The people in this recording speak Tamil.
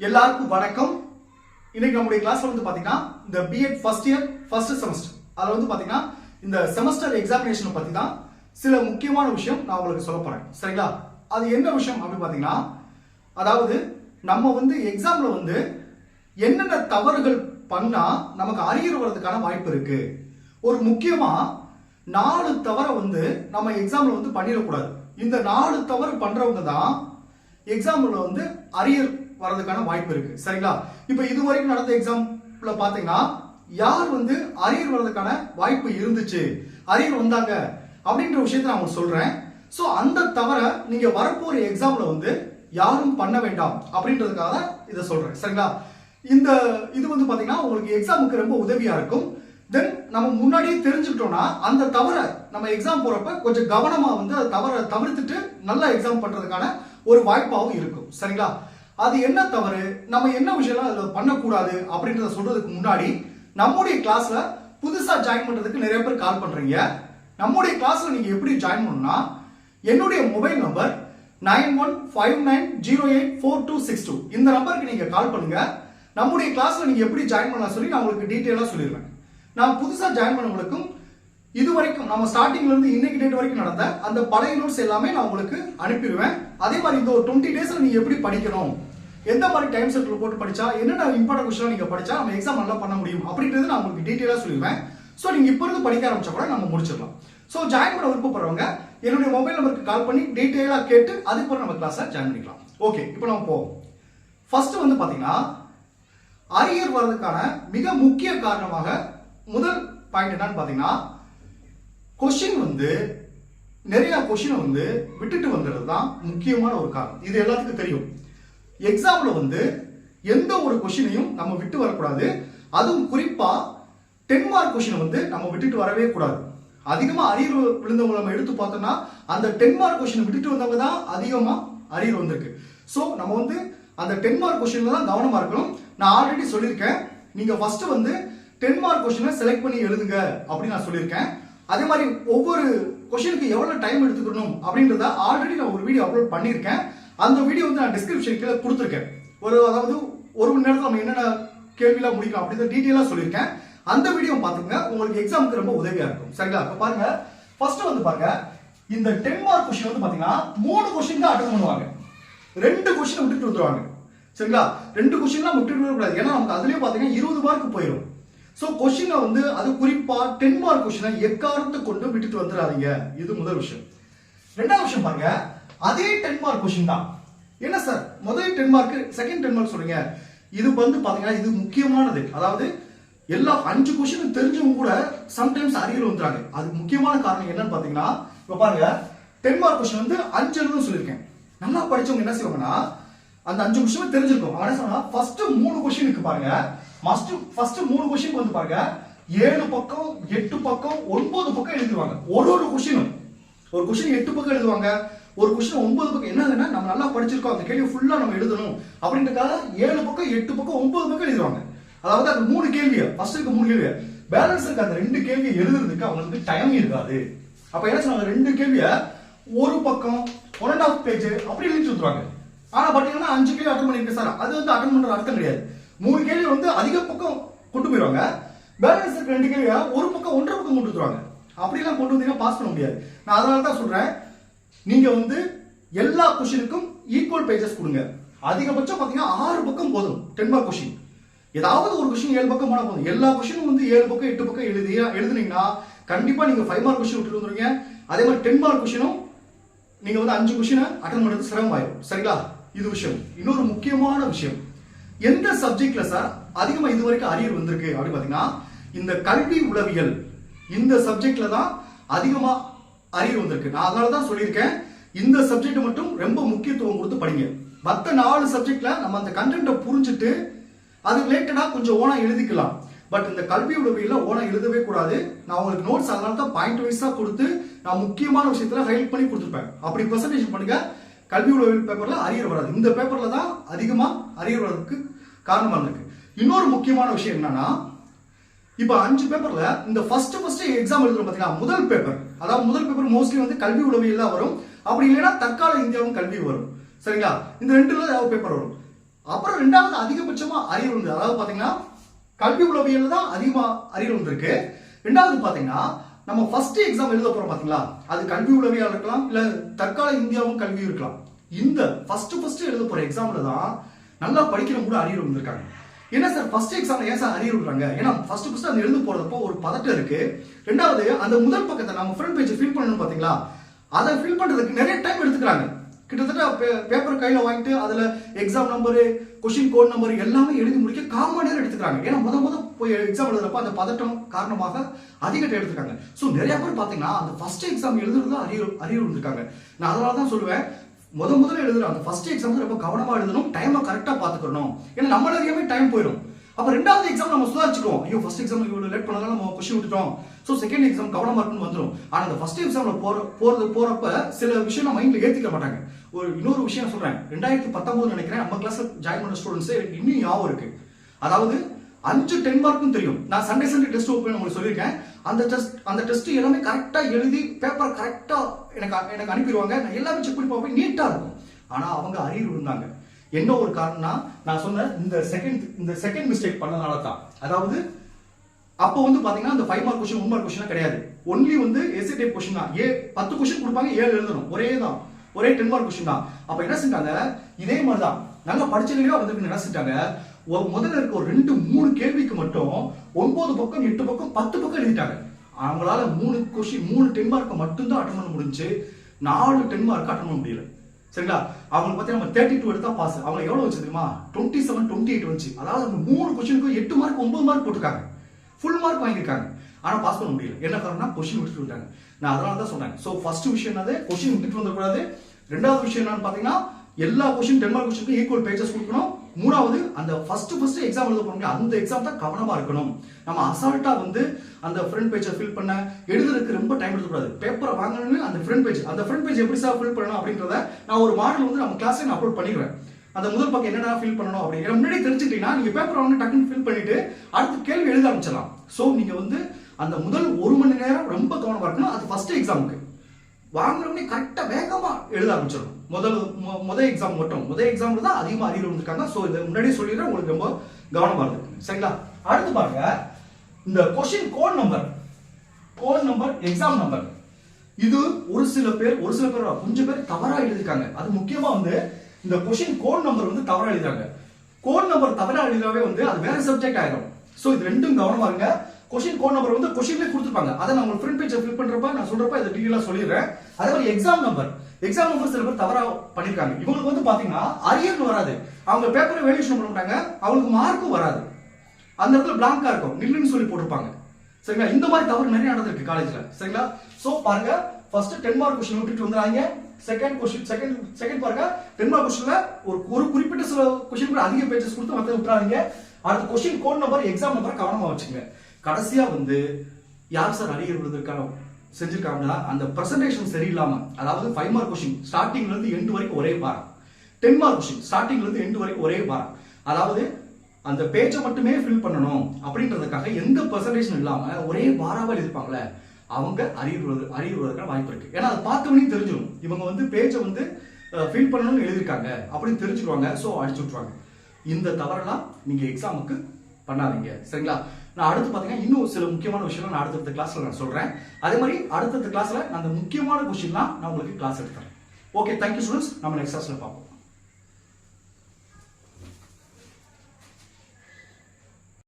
எல்லாருக்கும் வணக்கம். இன்னைக்கு நம்முடைய கிளாஸ்ல வந்து பாத்தீங்கன்னா இந்த B Ed first year first semester அதுல வந்து பாத்தீங்கன்னா இந்த செமஸ்டர் எக்ஸாமினேஷன் பத்தி தான் சில முக்கியமான விஷயம் நான் உங்களுக்கு சொல்ல போறேன். சரிங்களா? அது என்ன விஷயம் அப்படின்னு பாத்தீங்கன்னா அதாவது நம்ம வந்து எக்ஸாம்ல வந்து என்னென்ன தவறுகள் பண்ணா நமக்கு அரியர் வர்றதுக்கான வாய்ப்பு இருக்கு. ஒரு முக்கியமா நாலு தவறை வந்து நம்ம எக்ஸாம்ல வந்து பண்ணிடக்கூடாது. இந்த நாலு தவறு பண்றவங்க தான் எக்ஸாம்ல வந்து அரியர் வர்றதுக்கான வாய்ப்பு இருக்கு. சரிங்களா? இப்போ இது வரைக்கும் நடந்த எக்ஸாம்ல பாத்தீங்கன்னா யார் வந்து அரியர் வர்றதுக்கான வாய்ப்பு இருந்துச்சு? அரியர் வந்தாங்க அப்படின்ற விஷயத்தை நான் உங்களுக்கு சொல்றேன். ஸோ அந்த தவிர நீங்க வரப்போற எக்ஸாம்ல வந்து யாரும் பண்ண வேண்டாம் அப்படின்றதுக்காக இதை சொல்றேன். சரிங்களா? இந்த இது வந்து பாத்தீங்கன்னா உங்களுக்கு எக்ஸாமுக்கு ரொம்ப உதவியா இருக்கும். தென் நம்ம முன்னாடியே தெரிஞ்சுக்கிட்டோம்னா அந்த தவிர நம்ம எக்ஸாம் போறப்ப கொஞ்சம் கவனமா வந்து அதை தவிர தவிர்த்துட்டு நல்லா எக்ஸாம் பண்றதுக்கான ஒரு வாய்ப்பாகவும் இருக்கும். சரிங்களா? அது என்ன தவறு? நம்ம என்ன விஷயம்லாம் அதில் பண்ணக்கூடாது அப்படின்றத சொல்றதுக்கு முன்னாடி நம்முடைய கிளாஸ்ல புதுசா ஜாயின் பண்றதுக்கு நிறைய பேர் கால் பண்றீங்க. நம்முடைய கிளாஸ்ல நீங்க எப்படி ஜாயின் பண்ணணும்னா என்னுடைய mobile number nine one five nine zero eight four two six two. இந்த நம்பருக்கு நீங்க கால் பண்ணுங்க. நம்முடைய கிளாஸ்ல நீங்க எப்படி ஜாயின் பண்ணலாம் சொல்லி நான் உங்களுக்கு டீட்டெயிலாக சொல்லிடுவேன். நான் புதுசா ஜாயின் பண்ணவங்களுக்கும் இது வரைக்கும் நம்ம ஸ்டார்டிங்ல இருந்து இன்னைக்கு டேட் வரைக்கும் நடந்த அந்த பழைய நோட்ஸ் எல்லாமே நான் உங்களுக்கு அனுப்பிடுவேன். அதே மாதிரி இந்த ஒரு டுவெண்ட்டி டேஸ்ல நீங்க எப்படி படிக்கணும்? எந்த மாதிரி டைம் செட்டில் போட்டு படிச்சா என்னென்ன இம்பார்ட்டன் கொஸ்டின் நீங்க படிச்சா நம்ம எக்ஸாம் நல்லா பண்ண முடியும் அப்படின்றது நான் உங்களுக்கு டீட்டெயிலாக சொல்லிடுவேன். ஸோ நீங்க இப்போ இருந்து படிக்க ஆரம்பிச்சா கூட நம்ம முடிச்சிடலாம். ஸோ ஜாயின் பண்ண விருப்பப்படுறவங்க என்னுடைய மொபைல் நம்பருக்கு கால் பண்ணி டீட்டெயிலாக கேட்டு அதுக்கப்புறம் நம்ம கிளாஸை ஜாயின் பண்ணிக்கலாம். ஓகே இப்போ நம்ம போவோம். ஃபர்ஸ்ட் வந்து பார்த்தீங்கன்னா அரியர் வர்றதுக்கான மிக முக்கிய காரணமாக முதல் பாயிண்ட் என்னன்னு பார்த்தீங்கன்னா கொஷின் வந்து நிறைய கொஷினை வந்து விட்டுட்டு வந்துடுறது தான் முக்கியமான ஒரு காரணம். இது எல்லாத்துக்கும் தெரியும். எக்ஸாம்ல வந்து எந்த ஒரு கொஷினையும் நம்ம விட்டு வரக்கூடாது. அதுவும் குறிப்பா டென் மார்க் கொஷினை வந்து நம்ம விட்டுட்டு வரவே கூடாது. அதிகமா அரியர் விழுந்தவங்க நம்ம எடுத்து பார்த்தோம்னா அந்த டென் மார்க் கொஷினை விட்டுட்டு வந்தவங்க தான் அதிகமா அரியர் வந்திருக்கு. ஸோ நம்ம வந்து அந்த டென் மார்க் கொஷினில் தான் கவனமா இருக்கணும். நான் ஆல்ரெடி சொல்லியிருக்கேன். நீங்க ஃபர்ஸ்ட் வந்து டென் மார்க் கொஷினை செலக்ட் பண்ணி எழுதுங்க அப்படின்னு நான் சொல்லியிருக்கேன். அதே மாதிரி ஒவ்வொரு கொஷனுக்கு எவ்வளவு டைம் எடுத்துக்கணும் அப்படின்றத ஆல்ரெடி நான் ஒரு வீடியோ அப்லோட் பண்ணியிருக்கேன். அந்த வீடியோ வந்து நான் டிஸ்கிரிப்ஷன் கீழே கொடுத்துருக்கேன். ஒரு அதாவது ஒரு மணி நேரத்தில் நம்ம என்னென்ன கேள்வியெல்லாம் முடிக்கலாம் அப்படின்னு டீட்டெயிலாக சொல்லியிருக்கேன். அந்த வீடியோ பார்த்துங்க உங்களுக்கு எக்ஸாமுக்கு ரொம்ப உதவியாக இருக்கும். சரிங்களா? இப்போ பாருங்க. ஃபர்ஸ்ட் வந்து பாருங்க. இந்த டென் மார்க் கொஸ்டின் வந்து பார்த்தீங்கன்னா மூணு கொஸ்டின் தான் அட்டன் பண்ணுவாங்க. ரெண்டு கொஸ்டின் விட்டுட்டு வந்துருவாங்க. சரிங்களா? ரெண்டு கொஸ்டின்லாம் விட்டுட்டு வரக்கூடாது. ஏன்னா நமக்கு அதுலயே பார்த்தீங்கன்னா இருபது மார்க் போயிடும் ஸோ கொஸ்டினை வந்து அது குறிப்பாக டென் மார்க் கொஷினை எக்காரணத்தை கொண்டு விட்டுட்டு வந்துடாதீங்க இது முதல் விஷயம். ரெண்டாவது விஷயம் பாருங்க. அதே டென் மார்க் கொஷின் தான். என்ன சார் முதல் ten mark second ten mark சொல்றீங்க இது வந்து பாத்தீங்கன்னா இது முக்கியமானது. அதாவது எல்லா அஞ்சு கொஷினும் தெரிஞ்சவங்க கூட சம்டைம்ஸ் அரியர் வந்துறாங்க. அதுக்கு முக்கியமான காரணம் என்னன்னு பாத்தீங்கன்னா இப்போ பாருங்க. டென் மார்க் கொஸ்டின் வந்து அஞ்சு எழுதும் சொல்லியிருக்கேன். நல்லா படிச்சவங்க என்ன செய்வாங்கன்னா அந்த அஞ்சு கொஸ்டின் தெரிஞ்சிருக்கும். அவன் என்ன சொன்னா ஃபர்ஸ்ட் மூணு கொஸ்டினுக்கு பாருங்க. மஸ்ட் ஃபர்ஸ்ட் மூணு கொஸ்டின் வந்து பாருங்க. ஏழு பக்கம் எட்டு பக்கம் ஒன்பது பக்கம் எழுதுவாங்க ஒரு ஒரு கொஸ்டினும் ஒரு கொஸ்டின் எட்டு பக்கம் எழுதுவாங்க. ஒரு கொஸ்டின் ஒன்பது பக்கம். என்னதுன்னா நம்ம நல்லா படிச்சிருக்கோம். அந்த கேள்வி ஃபுல்லா நம்ம எழுதணும். அப்படின்றக்காக ஏழு பக்கம் எட்டு பக்கம் ஒன்பது பக்கம் எழுதுவாங்க. அதாவது அந்த மூணு கேள்வியை? ஃபர்ஸ்ட் இருக்க மூணு கேள்வியை? பேலன்ஸ் இருக்க. அந்த ரெண்டு கேள்வியை எழுதுறதுக்கு அவங்களுக்கு டைம் இருக்காது. அப்ப என்ன சொன்னாங்க? ரெண்டு கேள்வியை ஒரு பக்கம் ஒன் அண்ட் ஆஃப் பேஜ் அப்படி எழுதி சொல்லுவாங்க ஆனா பாத்தீங்கன்னா அஞ்சு கேள்வி அட்டன் பண்ணிருக்கேன் சார் அது வந்து அட்டன் பண்ற அர்த்தம் கிடையாது. மூணு கேள்வி வந்து அதிக பக்கம் கொண்டு போயிடுவாங்க பேலன்ஸ் இருக்க ரெண்டு கேள்வியா ஒரு பக்கம் ஒன்றரை பக்கம் கொண்டு வந்துருவாங்க. அப்படிலாம் கொண்டு வந்தீங்கன்னா பாஸ் பண்ண முடியாது. நான் அதனால தான் சொல்றேன். நீங்க வந்து எல்லா கொஸ்டினுக்கும் ஈக்குவல் பேஜஸ் கொடுங்க. அதிகபட்சம் பாத்தீங்கன்னா ஆறு பக்கம் போதும். டென் மார்க் கொஸ்டின் ஏதாவது ஒரு கொஸ்டின் ஏழு பக்கம் போனா போதும். எல்லா கொஸ்டினும் வந்து ஏழு பக்கம் எட்டு பக்கம் எழுதி எழுதுனீங்கன்னா கண்டிப்பா நீங்க ஃபைவ் மார்க் கொஸ்டின் விட்டுட்டு வந்துருங்க அதே மாதிரி டென் மார்க் கொஸ்டினும் நீங்க வந்து அஞ்சு கொஸ்டினை அட்டன் சிரமம் ஆயிடும் சரிங்களா? இது விஷயம். இன்னொரு முக்கியமான விஷயம். எந்த சப்ஜெக்ட்ல சார் அதிகமா இது வரைக்கும் அரியர் வந்திருக்கு அப்படின்னு பாத்தீங்கன்னா இந்த கல்வி உளவியல் இந்த சப்ஜெக்ட்ல தான் அதிகமா அரியர் வந்திருக்கு. நான் அதனால தான் சொல்லியிருக்கேன் இந்த சப்ஜெக்ட் மட்டும் ரொம்ப முக்கியத்துவம் கொடுத்து படிங்க. மற்ற நாலு சப்ஜெக்ட்ல நம்ம அந்த கண்டென்ட்டை புரிஞ்சுட்டு அது ரிலேட்டடா கொஞ்சம் ஓனா எழுதிக்கலாம். பட் இந்த கல்வி உளவியல ஓனா எழுதவே கூடாது. நான் உங்களுக்கு நோட்ஸ் அதனால தான் பாயிண்ட் வைஸா கொடுத்து நான் முக்கியமான விஷயத்துல ஹைலைட் பண்ணி கொடுத்துருப்பேன். அப்படி ப்ரெசன்டேஷன் பண்ணுங்க. கல்வி உளவியல் பேப்பர்ல அரியர் வராது. இந்த பேப்பர்ல தான் அதிகமா அரியர் வர்றதுக்கு காரணமா இருக்கு. இன்னொரு முக்கியமான விஷயம் என்னன்னா இப்ப அஞ்சு பேப்பர்ல இந்த ஃபர்ஸ்ட் ஃபர்ஸ்ட் எக்ஸாம் எழுதுறோம் பாத்தீங்கன்னா முதல் பேப்பர் அதாவது முதல் பேப்பர் மோஸ்ட்லி வந்து கல்வி உளவியல் தான் வரும். அப்படி இல்லைன்னா தற்கால இந்தியாவும் கல்வி வரும். சரிங்களா? இந்த ரெண்டுல ஏதாவது பேப்பர் வரும். அப்புறம் ரெண்டாவது அதிகபட்சமா அறிவு வந்து அதாவது பாத்தீங்கன்னா கல்வி உளவியல் தான் அதிகமா அறிவு வந்திருக்கு. ரெண்டாவது பாத்தீங்கன்னா நம்ம ஃபர்ஸ்ட் எக்ஸாம் எழுத போறோம் பாத்தீங்களா? அது கல்வி உளவியா இருக்கலாம் இல்ல தற்கால இந்தியாவும் கல்வியும் இருக்கலாம். இந்த ஃபர்ஸ்ட் ஃபர்ஸ்ட் எழுத போற எக்ஸாம்ல தான் நல்லா படிக்கிறவங்க கூட அறிவு வந்திருக்காங்க. என்ன சார் ஃபர்ஸ்ட் எக்ஸாம்ல ஏன் சார் அறிவு விடுறாங்க? ஏன்னா ஃபர்ஸ்ட் ஃபர்ஸ்ட் அந்த எழுந்து போறதப்போ ஒரு பதட்டம் இருக்கு. ரெண்டாவது அந்த முதல் பக்கத்தை நம்ம ஃப்ரண்ட் பேஜ் ஃபில் பண்ணணும் பாத்தீங்களா? அதை ஃபில் பண்றதுக்கு நிறைய டைம் எடுத்துக்கிறாங்க. கிட்டத்தட்ட பேப்பர் கையில வாங்கிட்டு அதுல exam number question code number எல்லாமே எழுதி முடிக்க கால் மணி நேரம் எடுத்துக்கிறாங்க. ஏன்னா முத முத போய் எக்ஸாம் எழுதுறப்ப அந்த பதட்டம் காரணமாக அதிக எடுத்துருக்காங்க ஸோ நிறைய பேர் பாத்தீங்கன்னா அந்த ஃபர்ஸ்ட் எக்ஸாம் எழுதுறது அறிவு அறிவு இருந்திருக்காங்க. நான் அதனால தான் சொல்லுவேன் முத முதல்ல எழுதுற அந்த ஃபர்ஸ்ட் எக்ஸாம் ரொம்ப கவனமா எழுதணும் டைமை கரெக்டா பாத்துக்கணும். ஏன்னா நம்மள டைம் போயிடும் அப்ப ரெண்டாவது எக்ஸாம் நம்ம சுதாரிச்சுக்குவோம். ஐயோ ஃபர்ஸ்ட் எக்ஸாம் இவ்வளவு லேட் பண்ணதால நம்ம கொஸ்டின் விட்டுட்டோம். ஸோ செகண்ட் எக்ஸாம் கவனமா இருக்குன்னு வந்துடும் ஆனா அந்த ஃபர்ஸ்ட் எக்ஸாம்ல போற போறது போறப்ப சில விஷயம் நம்ம மைண்ட்ல ஏத்திக்க மாட்டாங்க. ஒரு இன்னொரு விஷயம் சொல்றேன். ரெண்டாயிரத்தி பத்தொன்பது நினைக்கிறேன் நம்ம கிளாஸ்ல ஜாயின் பண்ண ஸ்டூடெண்ட்ஸ் எனக்கு இன்னும் ஞாபகம் இருக்கு. அதாவது அஞ்சு டென் மார்க்கும் தெரியும். நான் சண்டே சண்டே டெஸ்ட் ஓப்பன் உங்களுக்கு சொல்லியிருக்கேன். அந்த டெஸ்ட் அந்த டெஸ்ட் எல்லாமே கரெக்டா எழுதி பேப்பர் கரெக்டா எனக்கு எனக்கு அனுப்பிடுவாங்க. நான் எல்லாமே செக் பண்ணி பார்ப்பேன். நீட்டா இருக்கும். ஆனா அவங்க அறிவு இருந்தாங்க. என்ன ஒரு காரணம்னா நான் சொன்ன இந்த செகண்ட் இந்த செகண்ட் மிஸ்டேக் பண்ணனால தான் அதாவது அப்போ வந்து பாத்தீங்கன்னா அந்த five mark question one mark question கிடையாது. ஒன்லி வந்து எஸ்ஏ டைப் கொஸ்டின் தான். ஏ பத்து கொஸ்டின் கொடுப்பாங்க ஏழு எழுதணும். ஒரே தான். ஒரே டென் மார்க் கொஸ்டின் தான். அப்ப என்ன செஞ்சாங்க? இதே மாதிரி தான் நல்லா படிச்சவங்களே வந்து என்ன செஞ்சாங்க? முதல்ல இருக்க ஒரு ரெண்டு மூணு கேள்விக்கு மட்டும் ஒன்பது பக்கம் எட்டு பக்கம் பத்து பக்கம் எழுதிட்டாங்க. அவங்களால மூணு கொஸ்டின் மூணு டென் மார்க்கை மட்டும்தான் அட்டன் பண்ண முடிஞ்சு நாலு டென் மார்க் அட்டன் பண்ண முடியல. சரிங்களா? அவங்க பத்தி நம்ம தேர்ட்டி டூ எடுத்தா பாஸ் அவங்க எவ்வளவு வச்சு தெரியுமா? டுவெண்ட்டி செவன் டுவெண்ட்டி எயிட் வந்துச்சு. அதாவது அந்த மூணு கொஸ்டினுக்கு எட்டு மார்க் ஒன்பது மார்க் போட்டிருக்காங்க. ஃபுல் மார்க் வாங்கியிருக்காங்க. ஆனா பாஸ் பண்ண முடியல. என்ன காரணம்னா கொஸ்டின் விட்டுட்டு விட்டாங்க நான் அதனால தான் சொன்னேன். சோ ஃபர்ஸ்ட் விஷயம் என்னது? கொஸ்டின் விட்டுட்டு வந்துடக்கூடாது. ரெண்டாவது விஷயம் என்னன்னு பாத்தீங்கன்னா எல்லா கொஸ்டின் டென் மார்க் கொஸ்டினுக்கும் ஈக்குவல் பேஜஸ் கொடுக்கணும். மூணாவது அந்த ஃபர்ஸ்ட் ஃபர்ஸ்ட் எக்ஸாம் எழுத போறோம் அந்த எக்ஸாம் தான் கவனமா இருக்கணும். நம்ம அசால்ட்டா வந்து அந்த ஃப்ரண்ட் பேஜை ஃபில் பண்ண எழுதுறதுக்கு ரொம்ப டைம் எடுக்கக்கூடாது. பேப்பரை வாங்கணும்னு அந்த ஃப்ரண்ட் பேஜ் அந்த ஃப்ரண்ட் பேஜ் எப்படி சார் ஃபில் பண்ணணும் அப்படின்றத நான் ஒரு மாடல் வந்து நம்ம கிளாஸ்ல நான் அப்லோட் பண்ணிடுவேன். அந்த முதல் பக்கம் என்னடா ஃபில் பண்ணணும் அப்படிங்கிற முன்னாடி தெரிஞ்சுக்கிட்டீங்கன்னா நீங்க பேப்பர் வந்து டக்குன்னு ஃபில் பண்ணிட்டு அடுத்த கேள்வி எழுத ஆரம்பிச்சிடலாம். ஸோ நீங்க வந்து அந்த முதல் ஒரு மணி நேரம் ரொம்ப கவனமா இருக்கணும். அது ஃபர்ஸ்ட் எக்ஸாமுக்கு வாங்குறவனே கரெக்டாக வேகமாக எழுத ஆரம்பிச்சிடணும். முதல் முதல் எக்ஸாம் மட்டும். முதல் எக்ஸாம்ல தான் அதிகமாக அறிவு வந்திருக்காங்க ஸோ இதை முன்னாடியே சொல்லிடுறேன். உங்களுக்கு ரொம்ப கவனமாக இருக்கு சரிங்களா? அடுத்து பாருங்க. இந்த question code number code number exam number இது ஒரு சில பேர் ஒரு சில பேர் கொஞ்சம் பேர் தவறா எழுதிருக்காங்க அது முக்கியமா வந்து இந்த கொஸ்டின் கோட் நம்பர் வந்து தவறா எழுதுறாங்க கோட் நம்பர் தவறா எழுதாவே வந்து அது வேற சப்ஜெக்ட் ஆயிடும் ஸோ இது ரெண்டும் கவனமா இருங்க. கொஸ்டின் கோட் நம்பர் வந்து கொஸ்டின்லேயே கொடுத்துருப்பாங்க. அதை நான் உங்களுக்கு ஃப்ரண்ட் பேஜை ஃபில் பண்றப்ப நான் சொல்றப்ப இதை டீட்டெயிலாக சொல்லிடுறேன். அதே மாதிரி எக்ஸாம் நம்பர் எக்ஸாம் நம்பர் சில பேர் தவறா பண்ணிருக்காங்க. இவங்களுக்கு வந்து பாத்தீங்கன்னா அரியர்னு வராது. அவங்க பேப்பரை வேல்யூஷன் பண்ண மாட்டாங்க அவங்களுக்கு மார்க்கும் வராது. அந்த இடத்துல பிளாங்கா இருக்கும். நில்லுன்னு சொல்லி போட்டிருப்பாங்க. சரிங்களா? இந்த மாதிரி தவறு நிறைய நடந்திருக்கு காலேஜ்ல சரிங்களா? சோ பாருங்க. ஃபர்ஸ்ட் டென் மார்க் கொஸ்டின் விட்டுட்டு வந்துறாங்க செகண்ட் கொஸ்டின் செகண்ட் செகண்ட் பாருங்க. டென் மார்க் கொஸ்டின்ல ஒரு ஒரு குறிப்பிட்ட சில கொஸ்டின் கூட அதிக பேஜஸ் கொடுத்து மற்ற விட்டுறாங்க அடுத்த question code number exam number கவனமா வச்சுங்க கடைசியா வந்து யார் சார் அரியர் விழுந்திருக்கானோ? செஞ்சிருக்காங்கன்னா அந்த ப்ரெசன்டேஷன் சரியில்லாம அதாவது ஃபைவ் மார்க் கொஸ்டின் ஸ்டார்டிங்ல இருந்து எண்டு வரைக்கும் ஒரே பாரம் டென் மார்க் கொஸ்டின் ஸ்டார்டிங்ல இருந்து எண்டு வரைக்கும் ஒரே பாரம் அதாவது அந்த பேஜை மட்டுமே ஃபில் பண்ணணும் அப்படின்றதுக்காக எந்த பர்சன்டேஷன் இல்லாம ஒரே பாராவல் இருப்பாங்களே அவங்க அறிவுறது அறிவுறுவதற்கான வாய்ப்பு இருக்கு. ஏன்னா அதை பார்த்தவனையும் தெரிஞ்சிடும் இவங்க வந்து பேஜை வந்து ஃபில் பண்ணணும்னு எழுதியிருக்காங்க அப்படின்னு தெரிஞ்சுக்குவாங்க ஸோ அடிச்சு விட்ருவாங்க இந்த தவறெல்லாம் நீங்கள் எக்ஸாமுக்கு பண்ணாதீங்க. சரிங்களா? நான் அடுத்து பாத்தீங்கன்னா இன்னும் சில முக்கியமான விஷயம் நான் அடுத்தடுத்த கிளாஸ்ல நான் சொல்றேன். அதே மாதிரி அடுத்தடுத்த கிளாஸ்ல நான் அந்த முக்கியமான கொஸ்டின்லாம் நான் உங்களுக்கு கிளாஸ் எடுத்துறேன். ஓகே தேங்க்யூ ஸ்டூடெண்ட்ஸ் நம்ம நெக்ஸ்ட் கிளாஸ்ல பார்ப்போம்.